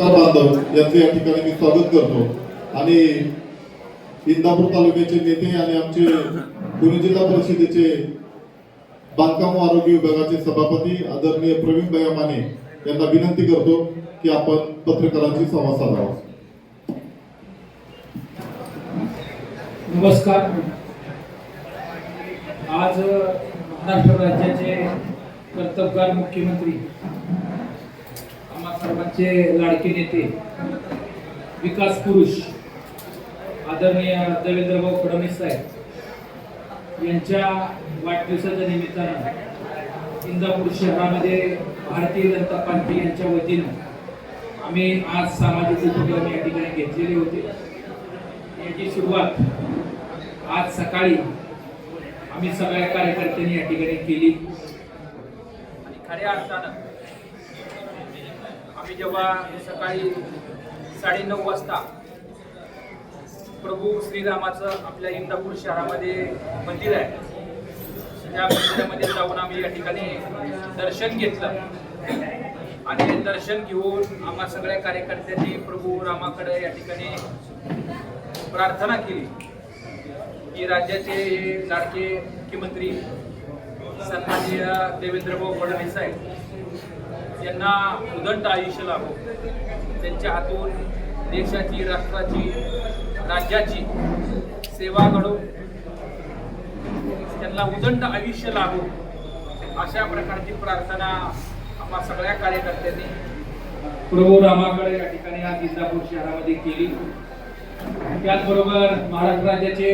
बांधव यांचं या ठिकाणी मी स्वागत करतो. आणि इंदापूर तालुक्याचे नेते आणि आमचे पुणे जिल्हा परिषदेचे बांधकाम आरोग्य विभागाचे सभापती आदरणीय प्रवीण भैया माने यांना विनंती करतो की आपण पत्रकारांशी संवाद साधावा. नमस्कार. आज महाराष्ट्र राज्याचे कर्तबगार मुख्यमंत्री सर्वांचे लाडके नेते विकास पुरुष आदरणीय देवेंद्रभाऊ फडणवीस साहेब यांच्या वाढदिवसाच्या निमित्तानं इंदापूर शहरामध्ये भारतीय जनता पार्टी यांच्या वतीनं आम्ही आज सामाजिक उपक्रम या ठिकाणी घेतलेले होते. याची सुरुवात आज सकाळी आम्ही सगळ्या कार्यकर्त्यांनी या ठिकाणी केली. आणि खऱ्या अर्थानं आम्ही जेव्हा सकाळी साडेनऊ वाजता प्रभू श्रीरामाचं आपल्या इंदापूर शहरामध्ये मंदिर आहे त्या मंदिरामध्ये जाऊन आम्ही या ठिकाणी दर्शन घेतलं. आणि दर्शन घेऊन आम्हा सगळ्या कार्यकर्त्यांनी प्रभू रामाकडे या ठिकाणी प्रार्थना केली. की राज्याचे लाडके मुख्यमंत्री सन्माननीय देवेंद्रभाऊ फडणवीस साहेब त्यांना उदंड आयुष्य लाभो. त्यांच्या हातून देशाची राष्ट्राची राज्याची सेवा घडो. त्यांना उदंड आयुष्य लाभो. अशा प्रकारची प्रार्थना आम्हा सगळ्या कार्यकर्त्यांनी प्रभू रामाकडे या ठिकाणी आज इंदापूर शहरामध्ये केली. त्याचबरोबर महाराष्ट्र राज्याचे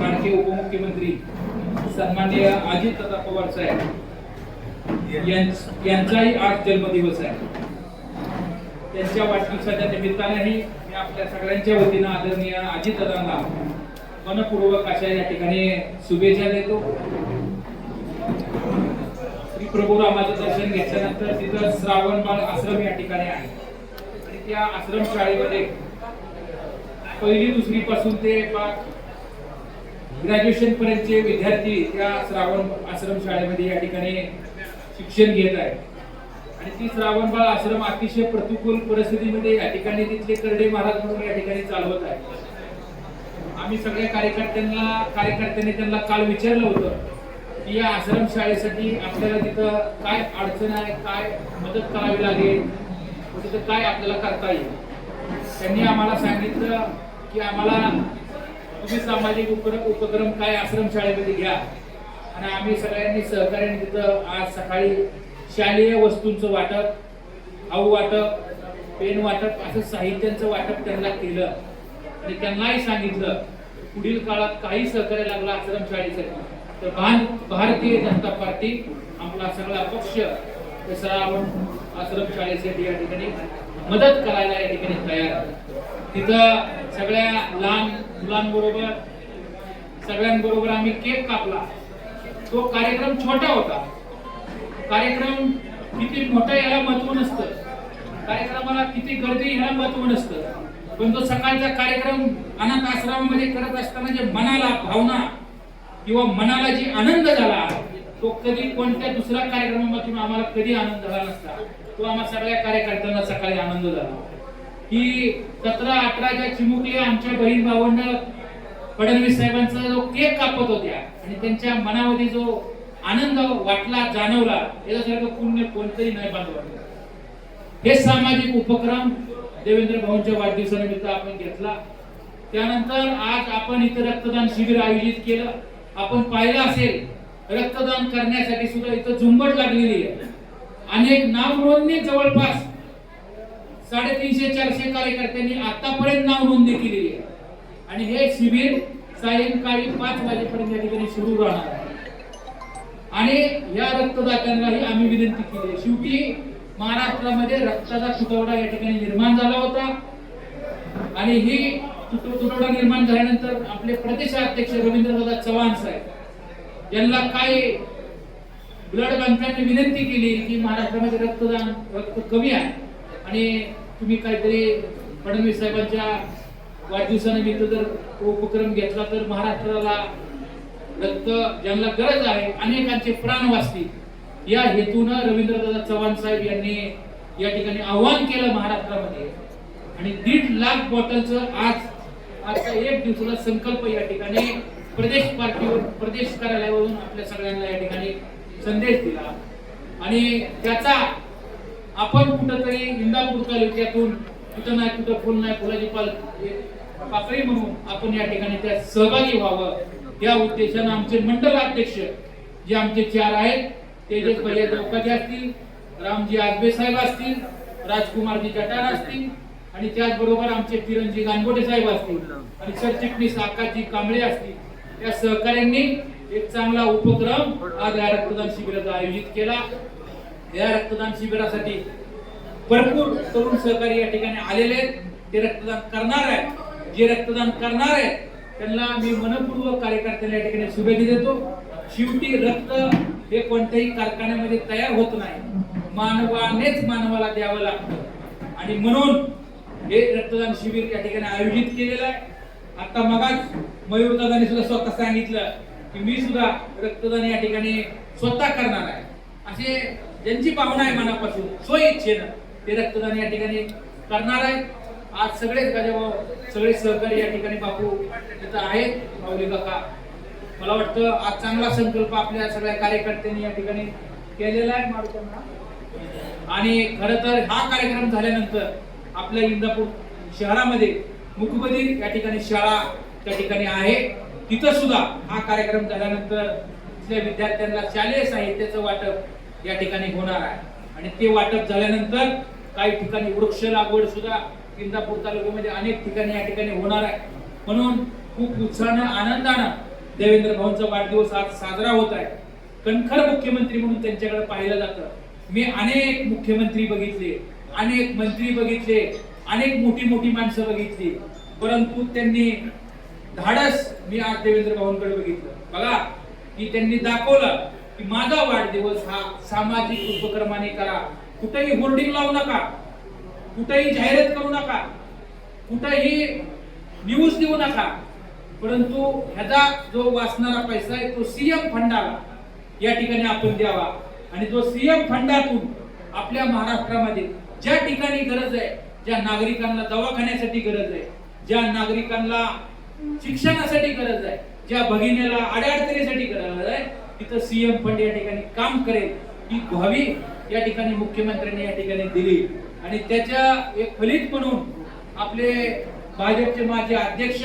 माजी उपमुख्यमंत्री सन्माननीय अजित दादा पवार साहेब यांचाही आज जन्मदिवस आहे. त्यांच्या वाढदिवसाच्या निमित्तानेही मी आपल्या सगळ्यांच्या वतीनं आदरणीय अजितदांना मनपूर्वक अशा या ठिकाणी शुभेच्छा देतो. श्री प्रभू रामाचं दर्शन घेतल्यानंतर तिथं श्रावण बाळ आश्रम या ठिकाणी आहे. आणि त्या आश्रम शाळेमध्ये पहिली दुसरी पासून ते ग्रॅज्युएशन पर्यंतचे विद्यार्थी त्या श्रावण आश्रम शाळेमध्ये या ठिकाणी शिक्षण घेत आहेत आणि ती श्रावणबाळ आश्रम अतिशय प्रतिकूल परिस्थितीमध्ये या ठिकाणी तिथले करडे महाराज म्हणून या ठिकाणी चालवत आहे. आम्ही सगळ्या कार्यकर्त्यांना कार्यकर्त्यांनी त्यांना काल विचारलं होतं की या आश्रम शाळेसाठी आपल्याला तिथं काय अडचण आहे काय मदत करावी लागेल? तिथं काय आपल्याला करता येईल? त्यांनी आम्हाला सांगितलं की आम्हाला तुम्ही सामाजिक उपक्रम उपक्रम काय आश्रम शाळेमध्ये घ्या. आणि आम्ही सगळ्यांनी सहकार्याने तिथं आज सकाळी शालेय वस्तूंचं वाटप खाऊ वाटप पेन वाटप असं साहित्यांचं वाटप त्यांना केलं. आणि त्यांनाही सांगितलं पुढील काळात काही सहकार्य लागला आश्रमशाळेसाठी तर भान- भारतीय जनता पार्टी आपला सगळा पक्ष हे आपण आश्रम या ठिकाणी मदत करायला या ठिकाणी तयार आहे. तिथं सगळ्या लहान मुलांबरोबर सगळ्यांबरोबर आम्ही केक कापला. तो कार्यक्रम छोटा होता. कार्यक्रम किती मोठा याला महत्त्व नसतं. कार्यक्रमाला किती गर्दी ह्याला महत्त्व नसतं. पण तो सकाळचा कार्यक्रम अनाथ आश्रमामध्ये करत असताना जे मनाला भावना किंवा मनाला जी आनंद झाला तो कधी कोणत्या दुसऱ्या कार्यक्रमामधून आम्हाला कधी आनंद झाला नसता. तो आम्हा सगळ्या कार्यकर्त्यांना सकाळी आनंद झाला. की सतरा अठराच्या चिमुकल्या आमच्या बहीण भावंड फडणवीस साहेबांचा जो केक कापत होत्या आणि त्यांच्या मनामध्ये जो आनंद वाटला जाणवला याच्यासारखं पुण्य कोणतंही नाही बांधवलं हे सामाजिक उपक्रम देवेंद्र भाऊंच्या वाढदिवसानिमित्त आपण घेतला. त्यानंतर आज आपण इथं रक्तदान शिबिर आयोजित केलं. आपण पाहिलं असेल रक्तदान करण्यासाठी सुद्धा इथं झुंबड लागलेली आहे. अनेक नाव नोंदणी जवळपास साडेतीनशे चारशे कार्यकर्त्यांनी आतापर्यंत नाव नोंदणी केलेली आहे. आणि हे शिबिर सायंकाळी पाच वाजेपर्यंत या ठिकाणी सुरू राहणार आहे. आणि या रक्तदात्यांनाही आम्ही विनंती केली शेवटी महाराष्ट्रामध्ये रक्ताचा तुटवडा या ठिकाणी निर्माण झाला होता. आणि ही तुटवडा निर्माण झाल्यानंतर आपले प्रदेशाध्यक्ष रवींद्रदादा चव्हाण साहेब यांना काय ब्लड बँकांनी विनंती केली की महाराष्ट्रामध्ये रक्तदान रक्त कमी आहे. आणि तुम्ही काहीतरी फडणवीस साहेबांच्या वाढदिवसानिमित्त जर उपक्रम घेतला तर महाराष्ट्राला रक्त ज्यांना गरज आहे अनेकांचे प्राण वाचतील. या हेतून रवींद्रदादा चव्हाण साहेब यांनी या ठिकाणी आव्हान केलं महाराष्ट्रामध्ये. आणि दीड लाख बॉटलचं आज आजचा एक दिवसाचा संकल्प या ठिकाणी प्रदेश पार्टीवर प्रदेश कार्यालयावरून आपल्या सगळ्यांना या ठिकाणी संदेश दिला. आणि त्याचा आपण कुठंतरी इंदापूर तालुक्यातून कुठं नाही कुठं फुल नाही फुलाची पाल पाकळी म्हणून आपण या ठिकाणी त्यात सहभागी व्हावं. या उद्देशानं आमचे मंडल अध्यक्ष जे आमचे चार आहेत तेजस भैया चौकाजी असतील रामजी आजबे साहेब असतील राजकुमारजी जटार असतील आणि त्याचबरोबर आमचे किरणजी गानगोटे साहेब असतील आणि सरचिटणीस आकाशजी कांबळे असतील. या सहकाऱ्यांनी एक चांगला उपक्रम आज या रक्तदान शिबिराचा आयोजित केला. या रक्तदान शिबिरासाठी भरपूर तरुण सहकारी या ठिकाणी आलेले आहेत. ते रक्तदान करणार आहेत. जे रक्तदान करणार आहेत त्यांना मी मनपूर्वक कार्यकर्त्यांना या ठिकाणी शुभेच्छा देतो. शेवटी रक्त हे कोणत्याही कारखान्यामध्ये तयार होत नाही. मानवानेच मानवाला द्यावं लागतं. आणि म्हणून हे रक्तदान शिबिर या ठिकाणी आयोजित केलेलं आहे. आता मगाच मयूर दादाने सुद्धा स्वतः सांगितलं की मी सुद्धा रक्तदान या ठिकाणी स्वतः करणार आहे. असे ज्यांची भावना आहे मनापासून स्वयच्छेनं ते रक्तदान या ठिकाणी करणार आहेत. आज सगळेच गजाभाऊ सगळे सहकारी या ठिकाणी बापू तिथं आहेत. माऊली काका मला वाटतं आज चांगला संकल्प आपल्या सगळ्या कार्यकर्त्यांनी या ठिकाणी केलेला आहे मारुतींना. आणि खर तर हा कार्यक्रम झाल्यानंतर आपल्या इंदापूर शहरामध्ये मुकबधीर या ठिकाणी शाळा त्या ठिकाणी आहे. तिथं सुद्धा हा कार्यक्रम झाल्यानंतर तिथल्या विद्यार्थ्यांना शालेय साहित्याचं वाटप या ठिकाणी होणार आहे. आणि ते वाटप झाल्यानंतर काही ठिकाणी वृक्ष लागवड सुद्धा इंदापूर तालुक्यामध्ये अनेक ठिकाणी या ठिकाणी होणार आहे. म्हणून खूप उत्साहानं आनंदानं देवेंद्र भाऊंचा वाढदिवस आज साजरा होत आहे. कणखर मुख्यमंत्री म्हणून त्यांच्याकडे पाहिलं जातं. मी अनेक मुख्यमंत्री बघितले अनेक मंत्री बघितले अनेक मोठी मोठी माणसं बघितली. परंतु त्यांनी धाडस मी आज देवेंद्र भाऊंकडे बघितलं. बघा की त्यांनी दाखवलं की माझा वाढदिवस हा सामाजिक उपक्रमाने करा. कुठेही होर्डिंग लावू नका. कुठेही जाहिरात करू नका. कुठेही न्यूज देऊ नका. परंतु ह्याचा जो वाचणारा पैसा आहे तो सीएम फंडाला. या ठिकाणी आपण द्यावा. आणि जो सीएम फंडातून आपल्या महाराष्ट्रामध्ये ज्या ठिकाणी गरज आहे ज्या नागरिकांना दवाखान्यासाठी गरज आहे ज्या नागरिकांना शिक्षणासाठी गरज आहे ज्या भगिनीला अडचणीसाठी गरज आहे तिथं सीएम फंड या ठिकाणी काम करेल. ही व्हावी या ठिकाणी मुख्यमंत्र्यांनी या ठिकाणी दिली. आणि त्याच्या एक फलित म्हणून आपले भाजपचे माजी अध्यक्ष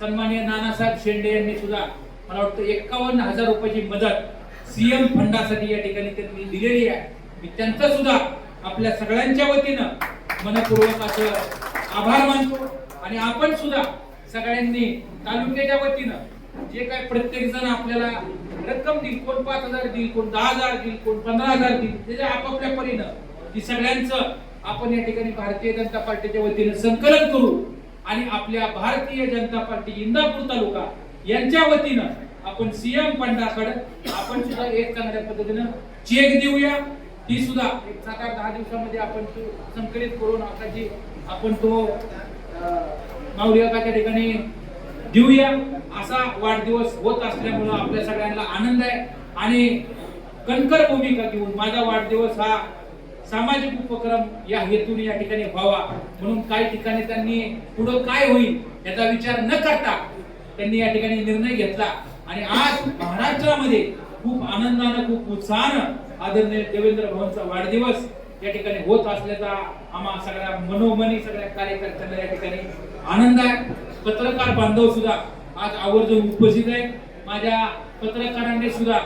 सन्माननीय नानासाहेब शेंडे यांनी सुद्धा मला वाटतं एक्कावन्न हजार रुपयाची मदत सीएम फंडासाठी या ठिकाणी त्यांनी दिलेली आहे. मी त्यांचा सुद्धा आपल्या सगळ्यांच्या वतीनं मनपूर्वक असं आभार मानतो. आणि आपण सुद्धा सगळ्यांनी तालुक्याच्या वतीनं जे काय प्रत्येक जण आपल्याला रक्कम देईल कोण पाच हजार देईल कोण दहा हजार देईल कोण पंधरा हजार देईल त्याच्या आपापल्या परीनं की सगळ्यांचं आपण या ठिकाणी भारतीय जनता पार्टीच्या वतीनं संकलन करू आणि आपल्या भारतीय जनता पार्टी इंदापूर तालुका यांच्या वतीनं आपण सीएम फंडाकडे आपण सुद्धा एक चांगल्या पद्धतीनं चेक देऊया. ती सुद्धा एक सात आठ दहा दिवसामध्ये आपण संकलित करून आता जी आपण तो अं, माऊली ठिकाणी देऊया. असा वाढदिवस होत असल्यामुळं आपल्या सगळ्यांना आनंद आहे. आणि कणकर भूमिका घेऊन माझा वाढदिवस हा सामाजिक उपक्रम या हेतूने या ठिकाणी व्हावा. म्हणून काही ठिकाणी त्यांनी पुढं काय होईल याचा विचार न करता त्यांनी या ठिकाणी निर्णय घेतला. आणि आज महाराष्ट्रामध्ये खूप आनंदानं खूप उत्साहानं आदरणीय देवेंद्र भवनचा वाढदिवस या ठिकाणी होत असल्याचा आम्हा सगळ्या मनोमनी सगळ्या कार्यकर्त्यांना या ठिकाणी आनंद आहे. पत्रकार बांधव सुद्धा आज आवर्जून उपस्थित आहे माझ्या पत्रकारांनी सुद्धा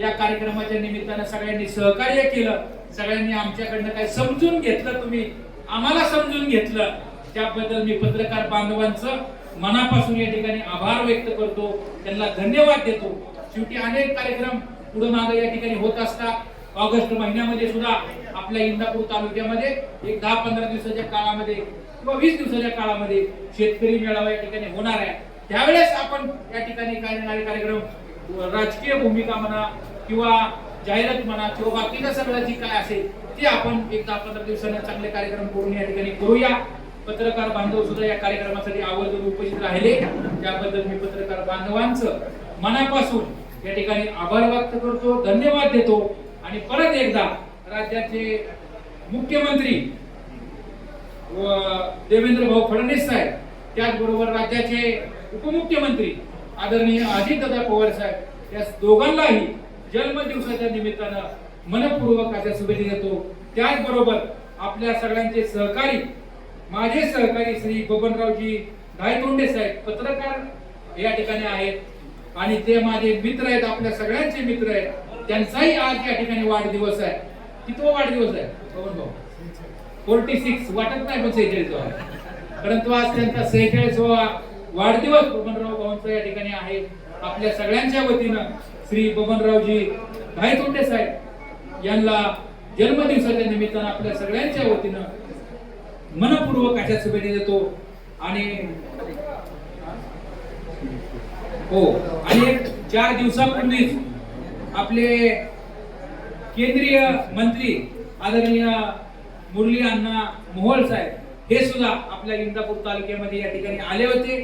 या कार्यक्रमाच्या निमित्तानं सगळ्यांनी सहकार्य केलं. सगळ्यांनी आमच्याकडनं काय समजून घेतलं तुम्ही. आम्हाला समजून घेतलं. त्याबद्दल मी पत्रकार बांधवांचं मनापासून या ठिकाणी आभार व्यक्त करतो. त्यांना धन्यवाद देतो. शेवटी अनेक कार्यक्रम पुढे मागे या ठिकाणी होत असतात. ऑगस्ट महिन्यामध्ये सुद्धा आपल्या इंदापूर तालुक्यामध्ये एक दहा पंधरा दिवसाच्या काळामध्ये किंवा वीस दिवसाच्या काळामध्ये शेतकरी मेळावा या ठिकाणी होणार आहे. त्यावेळेस आपण या ठिकाणी काय कार्यक्रम राजकीय भूमिका म्हणा किंवा जाहिरात म्हणा किंवा बाकीचं सगळं जी काय असेल ते आपण एक दहा पंधरा दिवसांना चांगले कार्यक्रम करून या ठिकाणी करूया. पत्रकार बांधव सुद्धा या कार्यक्रमासाठी आवर्जून उपस्थित राहिले. त्याबद्दल मी पत्रकार बांधवांचं मनापासून या ठिकाणी आभार व्यक्त करतो धन्यवाद देतो. आणि परत एकदा राज्याचे मुख्यमंत्री व देवेंद्र भाऊ फडणवीस साहेब त्याचबरोबर राज्याचे उपमुख्यमंत्री आदरणीय अजितदादा पवार साहेब या दोघांनाही जन्मदिवसाच्या निमित्तानं मनपूर्वक अशा शुभेच्छा देतो. त्याचबरोबर आपल्या सगळ्यांचे सहकारी माझे सहकारी श्री बबनरावजी धायतोंडे साहेब पत्रकार या ठिकाणी आहेत. आणि ते माझे मित्र आहेत आपल्या सगळ्यांचे मित्र आहेत. त्यांचाही आज या ठिकाणी वाढदिवस आहे. कितवा वाढदिवस आहे बबन भाऊ फोर्टी सिक्स वाटत नाही पण सेहेचाळीस परंतु आज त्यांचा सेहेचाळीसवा वाढदिवस बबनराव भाऊंचा या ठिकाणी आहे. आपल्या सगळ्यांच्या वतीनं श्री बबनरावजी धायतोंडे साहेब यांना जन्मदिवसाच्या निमित्तानं आपल्या सगळ्यांच्या वतीनं मनपूर्वक अशा शुभेच्छा देतो. आणि हो आणि एक चार दिवसापूर्वीच आपले केंद्रीय मंत्री आदरणीय मुरली अण्णा मोहोळ साहेब हे सुद्धा आपल्या इंदापूर तालुक्यामध्ये या ठिकाणी आले होते.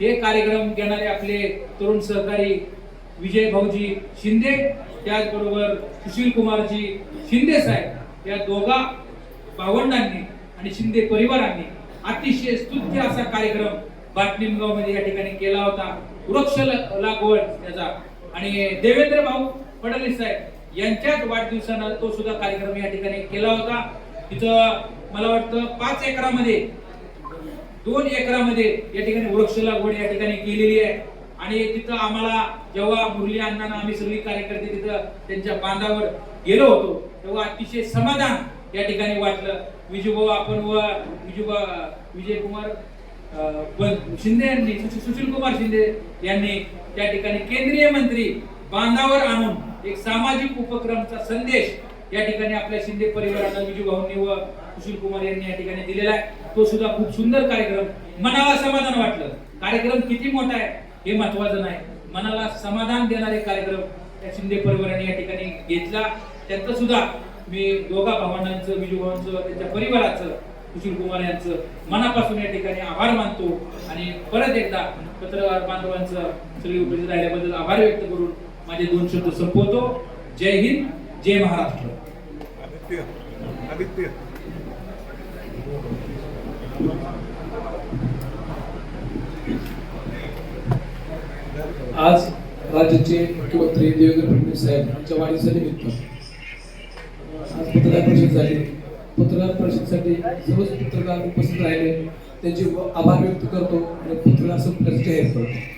हे कार्यक्रम घेणारे आपले तरुण सहकारी विजय भाऊजी शिंदे त्याचबरोबर सुशील कुमारजी शिंदे साहेब या दोघा भावंडांनी आणि शिंदे परिवारांनी अतिशय स्तुत्य असा कार्यक्रम बाटलिंगावमध्ये या ठिकाणी केला होता. वृक्ष लागवड त्याचा. आणि देवेंद्र भाऊ फडणवीस साहेब यांच्याच वाढदिवसानं तो सुद्धा कार्यक्रम या ठिकाणी केला होता. तिथं मला वाटतं पाच एकरामध्ये दोन एकरामध्ये या ठिकाणी वृक्ष लागवड या ठिकाणी केलेली आहे. आणि तिथं आम्हाला जेव्हा मुरली अण्णांना आम्ही सगळी कार्यकर्ते तिथं त्यांच्या बांधावर गेलो होतो तेव्हा अतिशय समाधान या ठिकाणी वाटलं. विजूभाऊ आपण व विजूबा विजय कुमार शिंदे यांनी सुशील कुमार शिंदे यांनी त्या ठिकाणी केंद्रीय मंत्री बांधावर आणून एक सामाजिक उपक्रमचा संदेश या ठिकाणी आपल्या शिंदे परिवाराला विजू भाऊंनी व सुशील कुमार यांनी या ठिकाणी दिलेला आहे. तो सुद्धा खूप सुंदर कार्यक्रम मनाला समाधान वाटलं. कार्यक्रम किती मोठा आहे हे महत्वाचं नाही. मनाला समाधान देणारे कार्यक्रम त्या शिंदे परिवाराने या ठिकाणी घेतला. त्यांचं सुद्धा मी दोघा भावंडांचं विजू भावांचं त्यांच्या परिवाराचं सुशील कुमार यांचं मनापासून या ठिकाणी आभार मानतो. आणि परत एकदा पत्रकार बांधवांचं सगळी उपस्थित राहिल्याबद्दल आभार व्यक्त करून माझे दोन शब्द संपवतो. जय हिंद जय महाराष्ट्र. आदित्य आदित्य. आज राज्याचे मुख्यमंत्री देवेंद्र फडणवीस साहेब यांच्या वाढीचं आज पत्रकार परिषद झाली. पत्रकार परिषदेसाठी सर्वच पत्रकार उपस्थित राहिले. त्यांचे आभार व्यक्त करतो आणि पत्रकार संपल्याचं जाहीर करतो.